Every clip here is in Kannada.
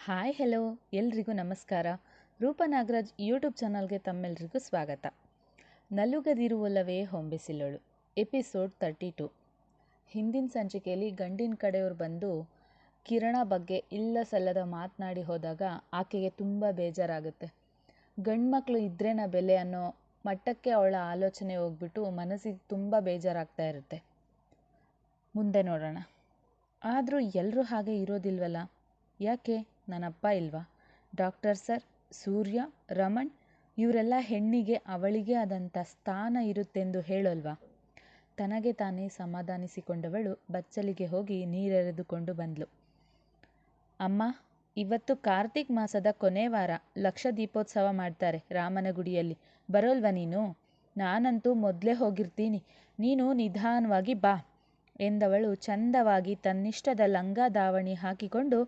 ಹಾಯ್ ಹೆಲೋ ಎಲ್ರಿಗೂ ನಮಸ್ಕಾರ. ರೂಪ ನಾಗರಾಜ್ ಯೂಟ್ಯೂಬ್ ಚಾನಲ್ಗೆ ತಮ್ಮೆಲ್ರಿಗೂ ಸ್ವಾಗತ. ನಲುಗದಿರುವಲ್ಲವೇ ಹೊಂಬಿಸಿಲ್ಲಳು. ಎಪಿಸೋಡ್ ತರ್ಟಿ ಟು ಹಿಂದಿನ ಸಂಚಿಕೆಯಲ್ಲಿ ಗಂಡಿನ ಕಡೆಯವ್ರು ಬಂದು ಕಿರಣ ಬಗ್ಗೆ ಇಲ್ಲ ಸಲ್ಲದ ಮಾತನಾಡಿ ಹೋದಾಗ ಆಕೆಗೆ ತುಂಬ ಬೇಜಾರಾಗುತ್ತೆ. ಗಂಡ್ಮಕ್ಳು ಇದ್ರೇನ ಬೆಲೆ ಅನ್ನೋ ಮಟ್ಟಕ್ಕೆ ಅವಳ ಆಲೋಚನೆ ಹೋಗ್ಬಿಟ್ಟು ಮನಸ್ಸಿಗೆ ತುಂಬ ಬೇಜಾರಾಗ್ತಾ ಇರುತ್ತೆ. ಮುಂದೆ ನೋಡೋಣ. ಆದರೂ ಎಲ್ಲರೂ ಹಾಗೆ ಇರೋದಿಲ್ವಲ್ಲ? ಯಾಕೆ? ನನ್ನಪ್ಪ ಇಲ್ವಾ? ಡಾಕ್ಟರ್ ಸರ್, ಸೂರ್ಯ, ರಮಣ್, ಇವರೆಲ್ಲ ಹೆಣ್ಣಿಗೆ, ಅವಳಿಗೆ ಆದಂಥ ಸ್ಥಾನ ಇರುತ್ತೆಂದು ಹೇಳೋಲ್ವಾ? ತನಗೆ ತಾನೇ ಸಮಾಧಾನಿಸಿಕೊಂಡವಳು ಬಚ್ಚಲಿಗೆ ಹೋಗಿ ನೀರೆರೆದುಕೊಂಡು ಬಂದ್ಲು. ಅಮ್ಮ, ಇವತ್ತು ಕಾರ್ತಿಕ್ ಮಾಸದ ಕೊನೆ ವಾರ. ಲಕ್ಷ ದೀಪೋತ್ಸವ ಮಾಡ್ತಾರೆ ರಾಮನ ಗುಡಿಯಲ್ಲಿ ಬರೋಲ್ವ ನೀನು? ನಾನಂತೂ ಮೊದಲೇ ಹೋಗಿರ್ತೀನಿ. ನೀನು ನಿಧಾನವಾಗಿ ಬಾ ಎಂದವಳು ಚಂದವಾಗಿ ತನ್ನಿಷ್ಟದ ಲಂಗ ದಾವಣಿ ಹಾಕಿಕೊಂಡು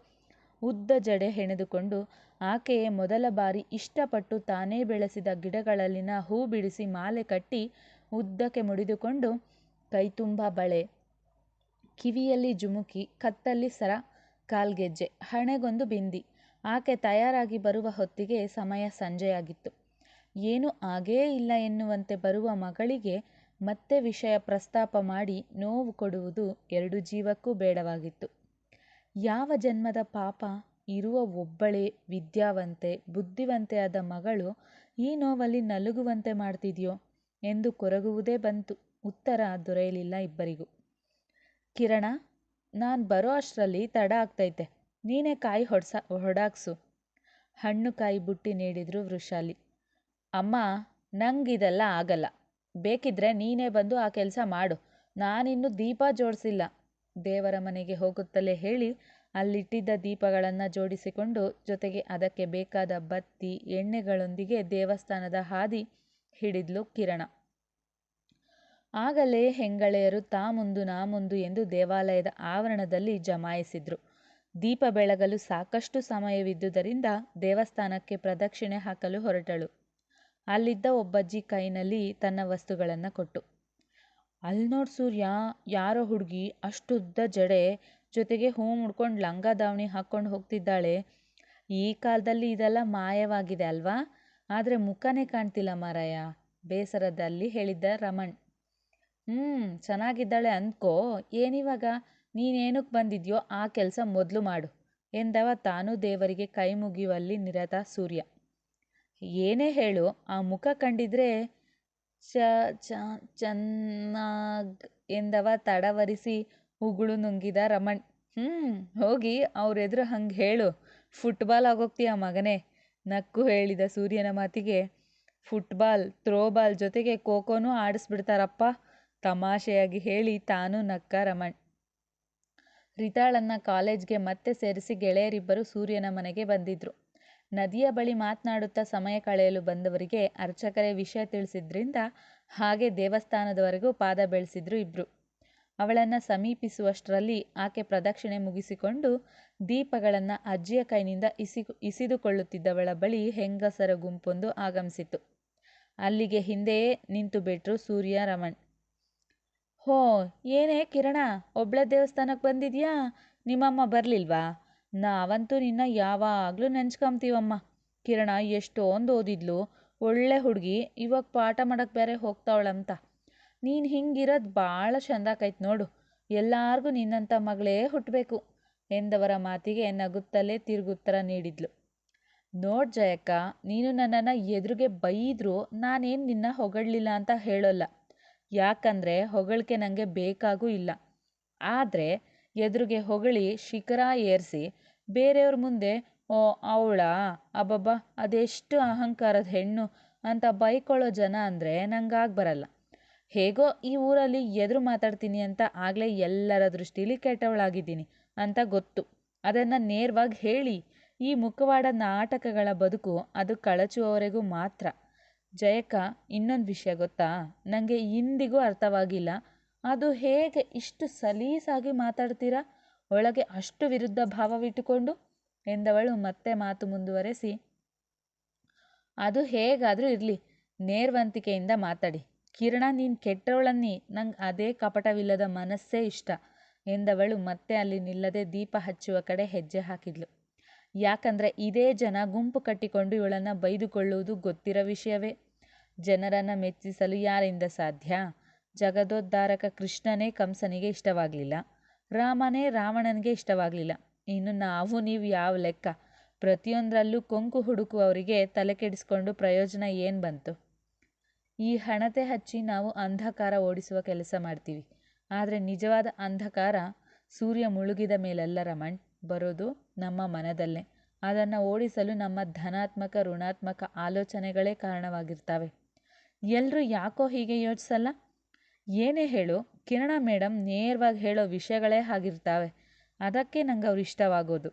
ಉದ್ದ ಜಡೆ ಹೆಣೆದುಕೊಂಡು ಆಕೆಯೇ ಮೊದಲ ಬಾರಿ ಇಷ್ಟಪಟ್ಟು ತಾನೇ ಬೆಳೆಸಿದ ಗಿಡಗಳಲ್ಲಿನ ಹೂ ಬಿಡಿಸಿ ಮಾಲೆ ಕಟ್ಟಿ ಉದ್ದಕ್ಕೆ ಮುಡಿದುಕೊಂಡು ಕೈತುಂಬ ಬಳೆ, ಕಿವಿಯಲ್ಲಿ ಜುಮುಕಿ, ಕತ್ತಲ್ಲಿ ಸರ, ಕಾಲ್ಗೆಜ್ಜೆ, ಹಣೆಗೊಂದು ಬಿಂದಿ. ಆಕೆ ತಯಾರಾಗಿ ಬರುವ ಹೊತ್ತಿಗೆ ಸಮಯ ಸಂಜೆಯಾಗಿತ್ತು. ಏನು ಆಗೇ ಇಲ್ಲ ಎನ್ನುವಂತೆ ಬರುವ ಮಗಳಿಗೆ ಮತ್ತೆ ವಿಷಯ ಪ್ರಸ್ತಾಪ ಮಾಡಿ ನೋವು ಕೊಡುವುದು ಎರಡು ಜೀವಕ್ಕೂ ಬೇಡವಾಗಿತ್ತು. ಯಾವ ಜನ್ಮದ ಪಾಪ ಇರುವ ಒಬ್ಬಳೇ ವಿದ್ಯಾವಂತೆ ಬುದ್ಧಿವಂತೆಯಾದ ಮಗಳು ಈ ನೋವಲ್ಲಿ ನಲುಗುವಂತೆ ಮಾಡ್ತಿದೆಯೋ ಎಂದು ಕೊರಗುವುದೇ ಬಂತು. ಉತ್ತರ ದೊರೆಯಲಿಲ್ಲ ಇಬ್ಬರಿಗೂ. ಕಿರಣ, ನಾನು ಬರೋ ಅಷ್ಟರಲ್ಲಿ ತಡ ಆಗ್ತೈತೆ. ನೀನೇ ಕಾಯಿ ಹೊಡ್ಸ, ಹೊಡಾಕ್ಸು. ಹಣ್ಣು ಕಾಯಿ ಬುಟ್ಟಿ ನೀಡಿದ್ರು ವೃಷಾಲಿ. ಅಮ್ಮ, ನಂಗಿದೆಲ್ಲ ಆಗಲ್ಲ. ಬೇಕಿದ್ರೆ ನೀನೇ ಬಂದು ಆ ಕೆಲಸ ಮಾಡು. ನಾನಿನ್ನೂ ದೀಪ ಜೋಡಿಸಿಲ್ಲ. ದೇವರ ಮನೆಗೆ ಹೋಗುತ್ತಲೇ ಹೇಳಿ ಅಲ್ಲಿಟ್ಟಿದ್ದ ದೀಪಗಳನ್ನು ಜೋಡಿಸಿಕೊಂಡು ಜೊತೆಗೆ ಅದಕ್ಕೆ ಬೇಕಾದ ಬತ್ತಿ, ಎಣ್ಣೆಗಳೊಂದಿಗೆ ದೇವಸ್ಥಾನದ ಹಾದಿ ಹಿಡಿದ್ಲು ಕಿರಣ. ಆಗಲೇ ಹೆಂಗಳೆಯರು ತಾ ಮುಂದು ನಾ ಮುಂದು ಎಂದು ದೇವಾಲಯದ ಆವರಣದಲ್ಲಿ ಜಮಾಯಿಸಿದ್ರು. ದೀಪ ಬೆಳಗಲು ಸಾಕಷ್ಟು ಸಮಯವಿದ್ದುದರಿಂದ ದೇವಸ್ಥಾನಕ್ಕೆ ಪ್ರದಕ್ಷಿಣೆ ಹಾಕಲು ಹೊರಟಳು. ಅಲ್ಲಿದ್ದ ಒಬ್ಬಜ್ಜಿ ಕೈನಲ್ಲಿ ತನ್ನ ವಸ್ತುಗಳನ್ನು ಕೊಟ್ಟು. ಅಲ್ಲಿ ನೋಡು ಸೂರ್ಯ ಯಾರೋ ಹುಡುಗಿ ಅಷ್ಟುದ್ದ ಜಡೆ ಜೊತೆಗೆ ಹೂ ಮುಡ್ಕೊಂಡು ಲಂಗ ದಾವಣಿ ಹಾಕ್ಕೊಂಡು ಹೋಗ್ತಿದ್ದಾಳೆ. ಈ ಕಾಲದಲ್ಲಿ ಇದೆಲ್ಲ ಮಾಯವಾಗಿದೆ ಅಲ್ವಾ? ಆದರೆ ಮುಖನೇ ಕಾಣ್ತಿಲ್ಲ ಮಾರಾಯ, ಬೇಸರದಲ್ಲಿ ಹೇಳಿದ್ದ ರಮಣ್. ಹ್ಞೂ ಚೆನ್ನಾಗಿದ್ದಾಳೆ ಅಂದ್ಕೋ ಏನಿವಾಗ? ನೀನೇನಕ್ಕೆ ಬಂದಿದ್ಯೋ ಆ ಕೆಲಸ ಮೊದಲು ಮಾಡು ಎಂದವ ತಾನು ದೇವರಿಗೆ ಕೈ ಮುಗಿಯುವಲ್ಲಿ ನಿರತ ಸೂರ್ಯ. ಏನೇ ಹೇಳು, ಆ ಮುಖ ಕಂಡಿದ್ರೆ ಚ ಚ, ಚೆನ್ನಾಗ್ ಎಂದವ ತಡವರಿಸಿ ಉಗುಳು ನುಂಗಿದ ರಮಣ್. ಹ್ಞೂ ಹೋಗಿ ಅವ್ರೆದುರು ಹಂಗೆ ಹೇಳು. ಫುಟ್ಬಾಲ್ ಆಗೋಗ್ತೀಯ ಮಗನೇ? ನಕ್ಕು ಹೇಳಿದ ಸೂರ್ಯನ ಮಾತಿಗೆ. ಫುಟ್ಬಾಲ್, ಥ್ರೋಬಾಲ್ ಜೊತೆಗೆ ಖೋಖೋನೂ ಆಡಿಸ್ಬಿಡ್ತಾರಪ್ಪ. ತಮಾಷೆಯಾಗಿ ಹೇಳಿ ತಾನು ನಕ್ಕ ರಮಣ್. ರಿತಾಳನ್ನ ಕಾಲೇಜ್ಗೆ ಮತ್ತೆ ಸೇರಿಸಿ ಗೆಳೆಯರಿಬ್ಬರು ಸೂರ್ಯನ ಮನೆಗೆ ಬಂದಿದ್ರು. ನದಿಯ ಬಳಿ ಮಾತನಾಡುತ್ತಾ ಸಮಯ ಕಳೆಯಲು ಬಂದವರಿಗೆ ಅರ್ಚಕರೇ ವಿಷಯ ತಿಳಿಸಿದ್ರಿಂದ ಹಾಗೆ ದೇವಸ್ಥಾನದವರೆಗೂ ಪಾದ ಬೆಳೆಸಿದ್ರು ಇಬ್ರು. ಅವಳನ್ನ ಸಮೀಪಿಸುವಷ್ಟರಲ್ಲಿ ಆಕೆ ಪ್ರದಕ್ಷಿಣೆ ಮುಗಿಸಿಕೊಂಡು ದೀಪಗಳನ್ನು ಅಜ್ಜಿಯ ಕೈನಿಂದ ಇಸಿ ಇಸಿದುಕೊಳ್ಳುತ್ತಿದ್ದವಳ ಬಳಿ ಹೆಂಗಸರ ಗುಂಪೊಂದು ಆಗಮಿಸಿತು ಅಲ್ಲಿಗೆ ಹಿಂದೆಯೇ ನಿಂತು ಬಿಟ್ರು ಸೂರ್ಯ, ರಮಣ್. ಹೋ, ಏನೇ ಕಿರಣ, ಒಬ್ಳ ದೇವಸ್ಥಾನಕ್ಕೆ ಬಂದಿದ್ಯಾ? ನಿಮ್ಮಮ್ಮ ಬರಲಿಲ್ವಾ? ನಾವಂತೂ ನಿನ್ನ ಯಾವಾಗಲೂ ನೆನ್ಸ್ಕೊಂತೀವಮ್ಮ. ಕಿರಣ ಎಷ್ಟೊಂದು ಓದಿದ್ಲು. ಒಳ್ಳೆ ಹುಡುಗಿ, ಇವಾಗ ಪಾಠ ಮಾಡಕ್ಕೆ ಬೇರೆ ಹೋಗ್ತಾವಳಂತ. ನೀನು ಹಿಂಗಿರೋದು ಭಾಳ ಚೆಂದಾಕೈತೆ ನೋಡು. ಎಲ್ಲಾರ್ಗೂ ನಿನ್ನಂಥ ಮಗಳೇ ಹುಟ್ಟಬೇಕು ಎಂದವರ ಮಾತಿಗೆ ನಗುತ್ತಲೇ ತಿರುಗುತ್ತರ ನೀಡಿದ್ಲು. ನೋಡ್ ಜಯಕ್ಕ, ನೀನು ನನ್ನನ್ನು ಎದುರಿಗೆ ಬೈದರೂ ನಾನೇನು ನಿನ್ನ ಹೊಗಳಲಿಲ್ಲ ಅಂತ ಹೇಳೋಲ್ಲ. ಯಾಕಂದರೆ ಹೊಗಳಿಕೆ ನನಗೆ ಬೇಕಾಗೂ ಇಲ್ಲ. ಆದರೆ ಎದುರಿಗೆ ಹೊಗಳಿ ಶಿಖರ ಏರಿಸಿ ಬೇರೆಯವ್ರ ಮುಂದೆ, ಓ, ಅವಳ, ಅಬ್ಬಬ್ಬ, ಅದೆಷ್ಟು ಅಹಂಕಾರದ ಹೆಣ್ಣು ಅಂತ ಬೈಕೊಳ್ಳೋ ಜನ ಅಂದರೆ ನಂಗಾಗಿ ಬರಲ್ಲ. ಹೇಗೋ ಈ ಊರಲ್ಲಿ ಎದುರು ಮಾತಾಡ್ತೀನಿ ಅಂತ ಆಗಲೇ ಎಲ್ಲರ ದೃಷ್ಟಿಲಿ ಕೆಟ್ಟವಳಾಗಿದ್ದೀನಿ ಅಂತ ಗೊತ್ತು. ಅದನ್ನು ನೇರವಾಗಿ ಹೇಳಿ. ಈ ಮುಖವಾಡ ನಾಟಕಗಳ ಬದುಕು ಅದು ಕಳಚುವವರೆಗೂ ಮಾತ್ರ. ಜಯಕ್ಕ, ಇನ್ನೊಂದು ವಿಷಯ ಗೊತ್ತಾ? ನನಗೆ ಇಂದಿಗೂ ಅರ್ಥವಾಗಿಲ್ಲ. ಅದು ಹೇಗೆ ಇಷ್ಟು ಸಲೀಸಾಗಿ ಮಾತಾಡ್ತೀರಾ? ಒಳಗೆ ಅಷ್ಟು ವಿರುದ್ಧ ಭಾವವಿಟ್ಟುಕೊಂಡು ಎಂದವಳು ಮತ್ತೆ ಮಾತು ಮುಂದುವರೆಸಿ, ಅದು ಹೇಗಾದರೂ ಇರಲಿ, ನೇರ್ವಂತಿಕೆಯಿಂದ ಮಾತಾಡಿ. ಕಿರಣ, ನೀನು ಕೆಟ್ಟವಳನ್ನಿ, ನಂಗೆ ಅದೇ ಕಪಟವಿಲ್ಲದ ಮನಸ್ಸೇ ಇಷ್ಟ ಎಂದವಳು ಮತ್ತೆ ಅಲ್ಲಿ ನಿಲ್ಲದೆ ದೀಪ ಹಚ್ಚುವ ಕಡೆ ಹೆಜ್ಜೆ ಹಾಕಿದ್ಲು. ಯಾಕಂದರೆ ಇದೇ ಜನ ಗುಂಪು ಕಟ್ಟಿಕೊಂಡು ಇವಳನ್ನು ಬೈದುಕೊಳ್ಳುವುದು ಗೊತ್ತಿರೋ ವಿಷಯವೇ. ಜನರನ್ನು ಮೆಚ್ಚಿಸಲು ಯಾರಿಂದ ಸಾಧ್ಯ? ಜಗದೋದ್ಧಾರಕ ಕೃಷ್ಣನೇ ಕಂಸನಿಗೆ ಇಷ್ಟವಾಗಲಿಲ್ಲ. ರಾಮನೇ ರಾವಣನಿಗೆ ಇಷ್ಟವಾಗಲಿಲ್ಲ. ಇನ್ನು ನಾವು ನೀವು ಯಾವ ಲೆಕ್ಕ? ಪ್ರತಿಯೊಂದರಲ್ಲೂ ಕೊಂಕು ಹುಡುಕುವವರಿಗೆ ತಲೆ ಕೆಡಿಸಿಕೊಂಡು ಪ್ರಯೋಜನ ಏನು ಬಂತು? ಈ ಹಣತೆ ಹಚ್ಚಿ ನಾವು ಅಂಧಕಾರ ಓಡಿಸುವ ಕೆಲಸ ಮಾಡ್ತೀವಿ. ಆದರೆ ನಿಜವಾದ ಅಂಧಕಾರ ಸೂರ್ಯ ಮುಳುಗಿದ ಮೇಲೆಲ್ಲ ರಮಣ್? ಬರೋದು ನಮ್ಮ ಮನದಲ್ಲೇ. ಅದನ್ನು ಓಡಿಸಲು ನಮ್ಮ ಧನಾತ್ಮಕ, ಋಣಾತ್ಮಕ ಆಲೋಚನೆಗಳೇ ಕಾರಣವಾಗಿರ್ತವೆ. ಎಲ್ಲರೂ ಯಾಕೋ ಹೀಗೆ ಯೋಚಿಸಲ್ಲ? ಏನೇ ಹೇಳು, ಕಿರಣ ಮೇಡಮ್ ನೇರವಾಗಿ ಹೇಳೋ ವಿಷಯಗಳೇ ಹಾಗಿರ್ತಾವೆ. ಅದಕ್ಕೆ ನಂಗೆ ಅವ್ರು ಇಷ್ಟವಾಗೋದು.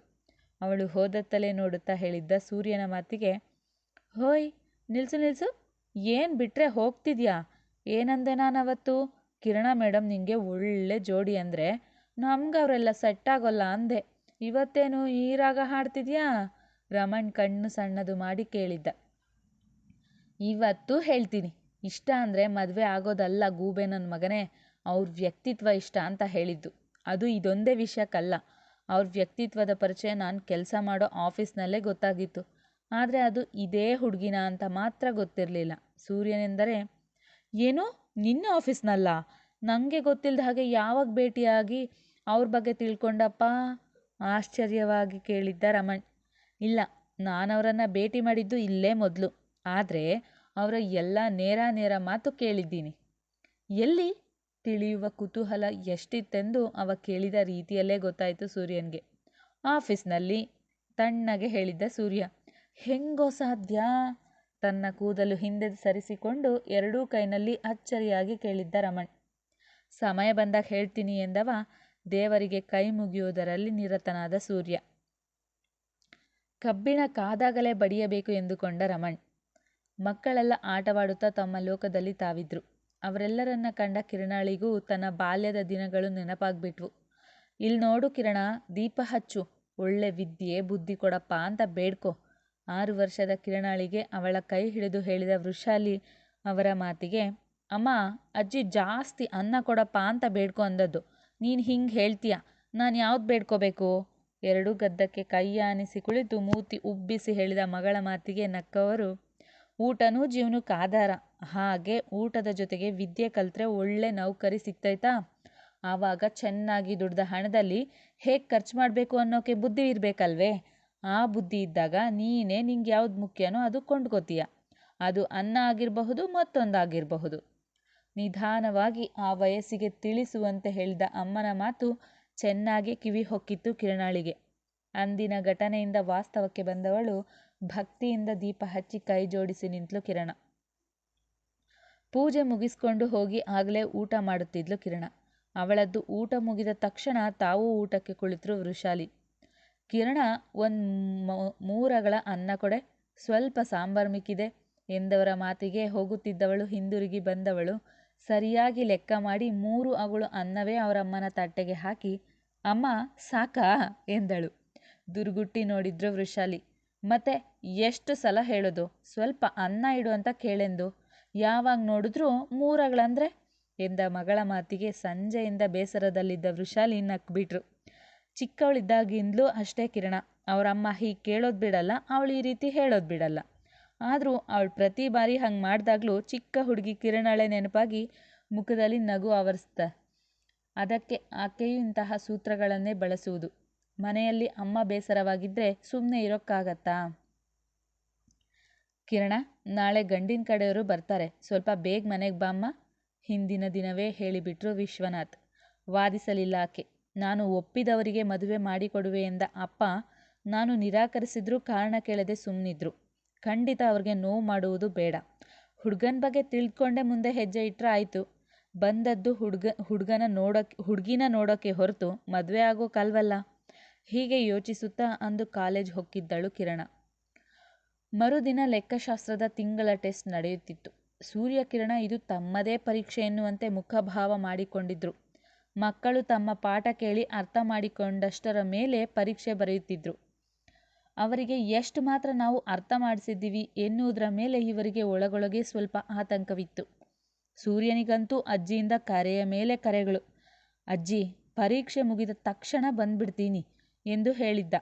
ಅವಳು ಹೋದತ್ತಲೇ ನೋಡುತ್ತಾ ಹೇಳಿದ್ದ ಸೂರ್ಯನ ಮಾತಿಗೆ, ಹೋಯ್, ನಿಲ್ಸು ನಿಲ್ಸು, ಏನು ಬಿಟ್ಟರೆ ಹೋಗ್ತಿದ್ಯಾ? ಏನಂದೆ ನಾನು ಅವತ್ತು ಕಿರಣ ಮೇಡಮ್ ನಿಂಗೆ ಒಳ್ಳೆ ಜೋಡಿ ಅಂದರೆ, ನಮ್ಗೆ ಅವರೆಲ್ಲ ಸೆಟ್ ಆಗೋಲ್ಲ ಅಂದೆ. ಇವತ್ತೇನು ಈ ರಾಗ ಹಾಡ್ತಿದ್ಯಾ? ರಮಣ್ ಕಣ್ಣು ಸಣ್ಣದು ಮಾಡಿ ಕೇಳಿದ್ದ. ಇವತ್ತು ಹೇಳ್ತೀನಿ. ಇಷ್ಟ ಅಂದರೆ ಮದುವೆ ಆಗೋದಲ್ಲ ಗೂಬೆ ನನ್ನ ಮಗನೇ, ಅವ್ರ ವ್ಯಕ್ತಿತ್ವ ಇಷ್ಟ ಅಂತ ಹೇಳಿದ್ದು. ಅದು ಇದೊಂದೇ ವಿಷಯಕ್ಕಲ್ಲ ಅವ್ರ ವ್ಯಕ್ತಿತ್ವದ ಪರಿಚಯ ನಾನು ಕೆಲಸ ಮಾಡೋ ಆಫೀಸ್ನಲ್ಲೇ ಗೊತ್ತಾಗಿತ್ತು. ಆದರೆ ಅದು ಇದೇ ಹುಡುಗಿನ ಅಂತ ಮಾತ್ರ ಗೊತ್ತಿರಲಿಲ್ಲ. ಸೂರ್ಯನೆಂದರೆ, ಏನು, ನಿನ್ನ ಆಫೀಸ್ನಲ್ಲ? ನನಗೆ ಗೊತ್ತಿಲ್ಲದ ಹಾಗೆ ಯಾವಾಗ ಭೇಟಿಯಾಗಿ ಅವ್ರ ಬಗ್ಗೆ ತಿಳ್ಕೊಂಡಪ್ಪ? ಆಶ್ಚರ್ಯವಾಗಿ ಕೇಳಿದ್ದ ರಮಣ್. ಇಲ್ಲ, ನಾನು ಅವರನ್ನು ಭೇಟಿ ಮಾಡಿದ್ದು ಇಲ್ಲೇ ಮೊದಲು. ಆದರೆ ಅವರ ಎಲ್ಲ ನೇರ ನೇರ ಮಾತು ಕೇಳಿದ್ದೀನಿ. ಎಲ್ಲಿ? ತಿಳಿಯುವ ಕುತೂಹಲ ಎಷ್ಟಿತ್ತೆಂದು ಅವ ಕೇಳಿದ ರೀತಿಯಲ್ಲೇ ಗೊತ್ತಾಯಿತು ಸೂರ್ಯನಿಗೆ. ಆಫೀಸ್ನಲ್ಲಿ ತಣ್ಣಗೆ ಹೇಳಿದ್ದ ಸೂರ್ಯ, ಹೆಂಗೋ ಸಾಧ್ಯ? ತನ್ನ ಕೂದಲು ಹಿಂದೆ ಸರಿಸಿಕೊಂಡು ಎರಡೂ ಕೈನಲ್ಲಿ ಅಚ್ಚರಿಯಾಗಿ ಕೇಳಿದ್ದ ರಮಣ್. ಸಮಯ ಬಂದಾಗ ಹೇಳ್ತೀನಿ ಎಂದವ ದೇವರಿಗೆ ಕೈ ಮುಗಿಯುವುದರಲ್ಲಿ ನಿರತನಾದ ಸೂರ್ಯ. ಕಬ್ಬಿಣ ಕಾದಾಗಲೇ ಬಡಿಯಬೇಕು ಎಂದುಕೊಂಡ ರಮಣ್. ಮಕ್ಕಳೆಲ್ಲ ಆಟವಾಡುತ್ತಾ ತಮ್ಮ ಲೋಕದಲ್ಲಿ ತಾವಿದ್ರು. ಅವರೆಲ್ಲರನ್ನ ಕಂಡ ಕಿರಣಾಳಿಗೂ ತನ್ನ ಬಾಲ್ಯದ ದಿನಗಳು ನೆನಪಾಗ್ಬಿಟ್ವು. ಇಲ್ಲಿ ನೋಡು ಕಿರಣ, ದೀಪ ಹಚ್ಚು. ಒಳ್ಳೆ ವಿದ್ಯೆ, ಬುದ್ಧಿ ಕೊಡಪ್ಪ ಅಂತ ಬೇಡ್ಕೊ ಆರು ವರ್ಷದ ಕಿರಣಾಳಿಗೆ ಅವಳ ಕೈ ಹಿಡಿದು ಹೇಳಿದ ವೃಷಾಲಿ ಅವರ ಮಾತಿಗೆ, ಅಮ್ಮ, ಅಜ್ಜಿ ಜಾಸ್ತಿ ಅನ್ನ ಕೊಡಪ್ಪ ಅಂತ ಬೇಡ್ಕೊ ಅಂದದ್ದು. ನೀನು ಹಿಂಗೆ ಹೇಳ್ತೀಯ? ನಾನು ಯಾವ್ದು ಬೇಡ್ಕೋಬೇಕು ಎರಡೂ ಗದ್ದಕ್ಕೆ ಕೈಯಾನಿಸಿ ಕುಳಿತು ಮೂತಿ ಉಬ್ಬಿಸಿ ಹೇಳಿದ ಮಗಳ ಮಾತಿಗೆ ನಕ್ಕವರು ಊಟನೂ ಜೀವನಕ್ಕೆ ಆಧಾರ. ಹಾಗೆ ಊಟದ ಜೊತೆಗೆ ವಿದ್ಯೆ ಕಲಿತ್ರೆ ಒಳ್ಳೆ ನೌಕರಿ ಸಿಗ್ತೈತಾ? ಆವಾಗ ಚೆನ್ನಾಗಿ ದುಡ್ದ ಹಣದಲ್ಲಿ ಹೇಗೆ ಖರ್ಚು ಮಾಡಬೇಕು ಅನ್ನೋಕ್ಕೆ ಬುದ್ಧಿ ಇರಬೇಕಲ್ವೇ? ಆ ಬುದ್ಧಿ ಇದ್ದಾಗ ನೀನೇ ನಿಂಗೆ ಯಾವ್ದು ಮುಖ್ಯನೋ ಅದು ಕೊಂಡ್ಕೋತೀಯ. ಅದು ಅನ್ನ ಆಗಿರಬಹುದು ಮತ್ತೊಂದಾಗಿರಬಹುದು ನಿಧಾನವಾಗಿ ಆ ವಯಸ್ಸಿಗೆ ತಿಳಿಸುವಂತೆ ಹೇಳಿದ ಅಮ್ಮನ ಮಾತು ಚೆನ್ನಾಗಿ ಕಿವಿ ಹೊಕ್ಕಿತ್ತು ಕಿರಣಾಳಿಗೆ. ಅಂದಿನ ಘಟನೆಯಿಂದ ವಾಸ್ತವಕ್ಕೆ ಬಂದವಳು ಭಕ್ತಿಯಿಂದ ದೀಪ ಹಚ್ಚಿ ಕೈ ಜೋಡಿಸಿ ನಿಂತ್ಲು ಕಿರಣ. ಪೂಜೆ ಮುಗಿಸ್ಕೊಂಡು ಹೋಗಿ ಆಗಲೇ ಊಟ ಮಾಡುತ್ತಿದ್ಲು ಕಿರಣ. ಅವಳದ್ದು ಊಟ ಮುಗಿದ ತಕ್ಷಣ ತಾವೂ ಊಟಕ್ಕೆ ಕುಳಿತರು ವೃಷಾಲಿ. ಕಿರಣ, ಒಂದು ಮೂರಗಳ ಅನ್ನ ಕೊಡೆ, ಸ್ವಲ್ಪ ಸಾಂಬಾರ್ ಮಿಕ್ಕಿದೆ ಎಂದವರ ಮಾತಿಗೆ ಹೋಗುತ್ತಿದ್ದವಳು ಹಿಂದಿರುಗಿ ಬಂದವಳು. ಸರಿಯಾಗಿ ಲೆಕ್ಕ ಮಾಡಿ ಮೂರು ಅಗಳು ಅನ್ನವೇ ಅವರಮ್ಮನ ತಟ್ಟೆಗೆ ಹಾಕಿ, ಅಮ್ಮ, ಸಾಕಾ? ಎಂದಳು. ದುರ್ಗುಟ್ಟಿ ನೋಡಿದ್ರು ವೃಷಾಲಿ. ಮತ್ತೆ ಎಷ್ಟು ಸಲ ಹೇಳೋದು? ಸ್ವಲ್ಪ ಅನ್ನ ಇಡು ಅಂತ ಕೇಳೆಂದು. ಯಾವಾಗ ನೋಡಿದ್ರೂ ಮೂರಗಳಂದ್ರೆ ಎಂದ ಮಗಳ ಮಾತಿಗೆ ಸಂಜೆಯಿಂದ ಬೇಸರದಲ್ಲಿದ್ದ ವೃಷಾಲಿ ನಕ್ಬಿಟ್ರು. ಚಿಕ್ಕವಳಿದ್ದಾಗಿಂದಲೂ ಅಷ್ಟೇ ಕಿರಣ. ಅವರಮ್ಮ ಹೀಗೆ ಕೇಳೋದು ಬಿಡಲ್ಲ, ಅವಳು ಈ ರೀತಿ ಹೇಳೋದು ಬಿಡಲ್ಲ. ಆದರೂ ಅವಳು ಪ್ರತಿ ಬಾರಿ ಹಂಗೆ ಮಾಡಿದಾಗಲೂ ಚಿಕ್ಕ ಹುಡುಗಿ ಕಿರಣಳೆ ನೆನಪಾಗಿ ಮುಖದಲ್ಲಿ ನಗು ಆವರಿಸ್ತ. ಅದಕ್ಕೆ ಆಕೆಯೂ ಇಂತಹ ಸೂತ್ರಗಳನ್ನೇ ಬಳಸುವುದು. ಮನೆಯಲ್ಲಿ ಅಮ್ಮ ಬೇಸರವಾಗಿದ್ದರೆ ಸುಮ್ಮನೆ ಇರೋಕ್ಕಾಗತ್ತಾ? ಕಿರಣ, ನಾಳೆ ಗಂಡಿನ ಕಡೆಯವರು ಬರ್ತಾರೆ. ಸ್ವಲ್ಪ ಬೇಗ ಮನೆಗೆ ಬಾಮ್ಮ ಹಿಂದಿನ ದಿನವೇ ಹೇಳಿಬಿಟ್ರು ವಿಶ್ವನಾಥ್. ವಾದಿಸಲಿಲ್ಲ ಆಕೆ. ನಾನು ಒಪ್ಪಿದವರಿಗೆ ಮದುವೆ ಮಾಡಿಕೊಡುವೆ ಎಂದ ಅಪ್ಪ ನಾನು ನಿರಾಕರಿಸಿದ್ರೂ ಕಾರಣ ಕೇಳದೆ ಸುಮ್ಮನಿದ್ರು ಖಂಡಿತ ಅವ್ರಿಗೆ ನೋವು ಮಾಡುವುದು ಬೇಡ. ಹುಡುಗನ ಬಗ್ಗೆ ತಿಳ್ಕೊಂಡೇ ಮುಂದೆ ಹೆಜ್ಜೆ ಇಟ್ಟರೆ ಆಯಿತು. ಬಂದದ್ದು ಹುಡುಗ ಹುಡುಗನ ನೋಡೋಕೆ ಹುಡುಗಿನ ನೋಡೋಕೆ ಹೊರತು ಮದುವೆ ಆಗೋಕ್ಕಲ್ವಲ್ಲ ಹೀಗೆ ಯೋಚಿಸುತ್ತಾ ಅಂದು ಕಾಲೇಜ್ ಹೊಕ್ಕಿದ್ದಳು ಕಿರಣ. ಮರುದಿನ ಲೆಕ್ಕಶಾಸ್ತ್ರದ ತಿಂಗಳ ಟೆಸ್ಟ್ ನಡೆಯುತ್ತಿತ್ತು. ಸೂರ್ಯ ಕಿರಣ ಇದು ತಮ್ಮದೇ ಪರೀಕ್ಷೆ ಎನ್ನುವಂತೆ ಮುಖಭಾವ ಮಾಡಿಕೊಂಡಿದ್ರು. ಮಕ್ಕಳು ತಮ್ಮ ಪಾಠ ಕೇಳಿ ಅರ್ಥ ಮಾಡಿಕೊಂಡಷ್ಟರ ಮೇಲೆ ಪರೀಕ್ಷೆ ಬರೆಯುತ್ತಿದ್ರು. ಅವರಿಗೆ ಎಷ್ಟು ಮಾತ್ರ ನಾವು ಅರ್ಥ ಮಾಡಿಸಿದ್ದೀವಿ ಎನ್ನುವುದರ ಮೇಲೆ ಇವರಿಗೆ ಒಳಗೊಳಗೆ ಸ್ವಲ್ಪ ಆತಂಕವಿತ್ತು. ಸೂರ್ಯನಿಗಂತೂ ಅಜ್ಜಿಯಿಂದ ಕರೆಯ ಮೇಲೆ ಕರೆಗಳು. ಅಜ್ಜಿ, ಪರೀಕ್ಷೆ ಮುಗಿದ ತಕ್ಷಣ ಬಂದ್ಬಿಡ್ತೀನಿ. ಎಂದು ಹೇಳಿದ್ದ.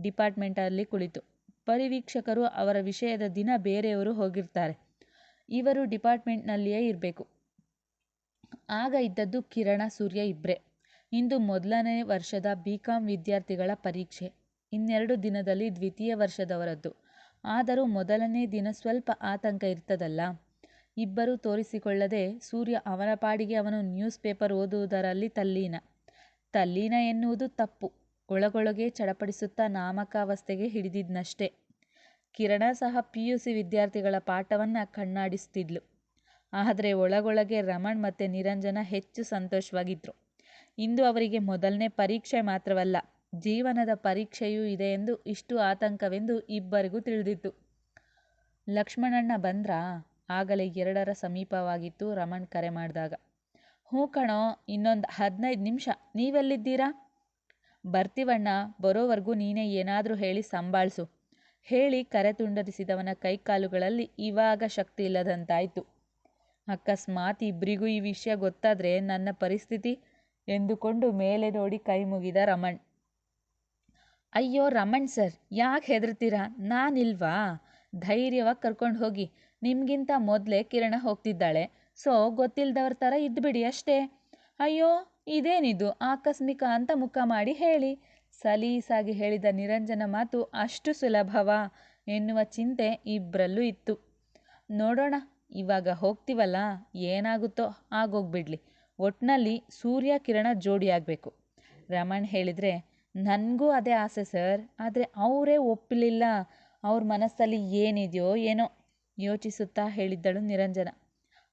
ಡಿಪಾರ್ಟ್ಮೆಂಟಲ್ಲಿ ಕುಳಿತು. ಪರಿವೀಕ್ಷಕರು ಅವರ ವಿಷಯದ ದಿನ ಬೇರೆಯವರು ಹೋಗಿರ್ತಾರೆ. ಇವರು ಡಿಪಾರ್ಟ್ಮೆಂಟ್ನಲ್ಲಿಯೇ ಇರಬೇಕು. ಆಗ ಇದ್ದದ್ದು ಕಿರಣ, ಸೂರ್ಯ ಇಬ್ರೇ. ಇಂದು ಮೊದಲನೇ ವರ್ಷದ ಬಿ ಕಾಂ ವಿದ್ಯಾರ್ಥಿಗಳ ಪರೀಕ್ಷೆ. ಇನ್ನೆರಡು ದಿನದಲ್ಲಿ ದ್ವಿತೀಯ ವರ್ಷದವರದ್ದು. ಆದರೂ ಮೊದಲನೇ ದಿನ ಸ್ವಲ್ಪ ಆತಂಕ ಇರ್ತದಲ್ಲ. ಇಬ್ಬರೂ ತೋರಿಸಿಕೊಳ್ಳದೆ ಸೂರ್ಯ ಅವನ ಪಾಡಿಗೆ ಅವನು ನ್ಯೂಸ್ ಪೇಪರ್ ಓದುವುದರಲ್ಲಿ ತಲ್ಲೀನ. ತಲ್ಲೀನ ಎನ್ನುವುದು ತಪ್ಪು. ಒಳಗೊಳಗೆ ಚಡಪಡಿಸುತ್ತಾ ನಾಮಕಾವಸ್ಥೆಗೆ ಹಿಡಿದಿದ್ನಷ್ಟೇ. ಕಿರಣ ಸಹ ಪಿ ಯು ಸಿ ವಿದ್ಯಾರ್ಥಿಗಳ ಪಾಠವನ್ನು ಕಣ್ಣಾಡಿಸ್ತಿದ್ಲು. ಆದರೆ ಒಳಗೊಳಗೆ ರಮಣ್ ಮತ್ತು ನಿರಂಜನ ಹೆಚ್ಚು ಸಂತೋಷವಾಗಿದ್ದರು ಇಂದು ಅವರಿಗೆ ಮೊದಲನೇ ಪರೀಕ್ಷೆ ಮಾತ್ರವಲ್ಲ, ಜೀವನದ ಪರೀಕ್ಷೆಯೂ ಇದೆ ಎಂದು ಇಷ್ಟು ಆತಂಕವೆಂದು ಇಬ್ಬರಿಗೂ ತಿಳಿದಿತ್ತು. ಲಕ್ಷ್ಮಣಣ್ಣ ಬಂದ್ರಾ? ಆಗಲೇ ಎರಡರ ಸಮೀಪವಾಗಿತ್ತು ರಮಣ್ ಕರೆ ಮಾಡಿದಾಗ. ಹ್ಞೂ ಕಣೋ, ಇನ್ನೊಂದು ಹದಿನೈದು ನಿಮಿಷ, ನೀವೆಲ್ಲಿದ್ದೀರಾ? ಬರ್ತೀವಣ್ಣ, ಬರೋವರೆಗೂ ನೀನೇ ಏನಾದರೂ ಹೇಳಿ ಸಂಭಾಳಿಸು. ಹೇಳಿ ಕರೆ ತುಂಡರಿಸಿದವನ ಕೈಕಾಲುಗಳಲ್ಲಿ ಇವಾಗ ಶಕ್ತಿ ಇಲ್ಲದಂತಾಯಿತು. ಅಕಸ್ಮಾತ್ ಇಬ್ಬರಿಗೂ ಈ ವಿಷಯ ಗೊತ್ತಾದರೆ ನನ್ನ ಪರಿಸ್ಥಿತಿ? ಎಂದುಕೊಂಡು ಮೇಲೆ ನೋಡಿ ಕೈ ಮುಗಿದ ರಮಣ್. ಅಯ್ಯೋ ರಮಣ್ ಸರ್, ಯಾಕೆ ಹೆದರ್ತೀರಾ? ನಾನಿಲ್ವಾ? ಧೈರ್ಯವಾಗಿ ಕರ್ಕೊಂಡು ಹೋಗಿ. ನಿಮಗಿಂತ ಮೊದಲೇ ಕಿರಣ ಹೋಗ್ತಿದ್ದಾಳೆ. ಸೊ ಗೊತ್ತಿಲ್ಲದವ್ರ ಥರ ಇದ್ದುಬಿಡಿ ಅಷ್ಟೇ. ಅಯ್ಯೋ ಇದೇನಿದು ಆಕಸ್ಮಿಕ ಅಂತ ಮುಖ ಮಾಡಿ ಹೇಳಿ. ಸಲೀಸಾಗಿ ಹೇಳಿದ ನಿರಂಜನ ಮಾತು ಅಷ್ಟು ಸುಲಭವಾ ಎನ್ನುವ ಚಿಂತೆ ಇಬ್ಬರಲ್ಲೂ ಇತ್ತು. ನೋಡೋಣ, ಇವಾಗ ಹೋಗ್ತೀವಲ್ಲ, ಏನಾಗುತ್ತೋ ಆಗೋಗ್ಬಿಡ್ಲಿ. ಒಟ್ನಲ್ಲಿ ಸೂರ್ಯ ಕಿರಣ ಜೋಡಿಯಾಗಬೇಕು ರಮಣ್ ಹೇಳಿದರೆ, ನನಗೂ ಅದೇ ಆಸೆ ಸರ್, ಆದರೆ ಅವರೇ ಒಪ್ಪಲಿಲ್ಲ ಅವ್ರ ಮನಸ್ಸಲ್ಲಿ ಏನಿದೆಯೋ ಏನೋ ಯೋಚಿಸುತ್ತಾ ಹೇಳಿದ್ದಳು ನಿರಂಜನ.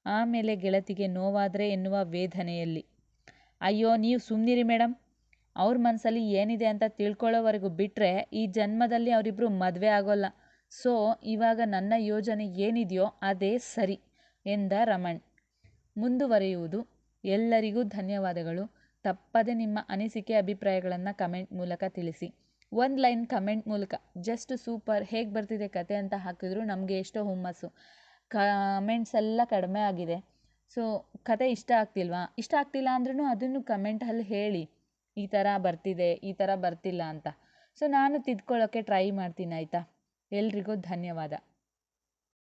ಆಮೇಲೆ ಗೆಳತಿಗೆ ನೋವಾದರೆ ಎನ್ನುವ ವೇದನೆಯಲ್ಲಿ. ಅಯ್ಯೋ, ನೀವು ಸುಮ್ಮನಿರಿ ಮೇಡಮ್ ಅವ್ರ ಮನಸ್ಸಲ್ಲಿ ಏನಿದೆ ಅಂತ ತಿಳ್ಕೊಳ್ಳೋವರೆಗೂ ಬಿಟ್ಟರೆ ಈ ಜನ್ಮದಲ್ಲಿ ಅವರಿಬ್ಬರು ಮದುವೆ ಆಗೋಲ್ಲ. ಸೊ, ಇವಾಗ ನನ್ನ ಯೋಜನೆ ಏನಿದೆಯೋ ಅದೇ ಸರಿ ಎಂದ ರಮಣ್. ಮುಂದುವರಿಯುವುದು. ಎಲ್ಲರಿಗೂ ಧನ್ಯವಾದಗಳು. ತಪ್ಪದೆ ನಿಮ್ಮ ಅನಿಸಿಕೆ ಅಭಿಪ್ರಾಯಗಳನ್ನು ಕಮೆಂಟ್ ಮೂಲಕ ತಿಳಿಸಿ. ಒಂದು ಲೈನ್ ಕಮೆಂಟ್ ಮೂಲಕ. Just super. ಹೇಗೆ ಬರ್ತಿದೆ ಕತೆ ಅಂತ ಹಾಕಿದ್ರು ನಮಗೆ ಎಷ್ಟೋ ಹುಮ್ಮಸ್ಸು. ಕಮೆಂಟ್ಸ್ ಎಲ್ಲ ಕಡಿಮೆ ಆಗಿದೆ. ಸೊ ಕತೆ ಇಷ್ಟ ಆಗ್ತಿಲ್ವಾ? ಇಷ್ಟ ಆಗ್ತಿಲ್ಲ ಅಂದ್ರೂ ಅದನ್ನು ಕಮೆಂಟಲ್ಲಿ ಹೇಳಿ. ಈ ಥರ ಬರ್ತಿದೆ, ಈ ಥರ ಬರ್ತಿಲ್ಲ ಅಂತ. ಸೊ ನಾನು ತಿದ್ಕೊಳ್ಳೋಕ್ಕೆ ಟ್ರೈ ಮಾಡ್ತೀನಿ, ಆಯಿತಾ? ಎಲ್ರಿಗೂ ಧನ್ಯವಾದ.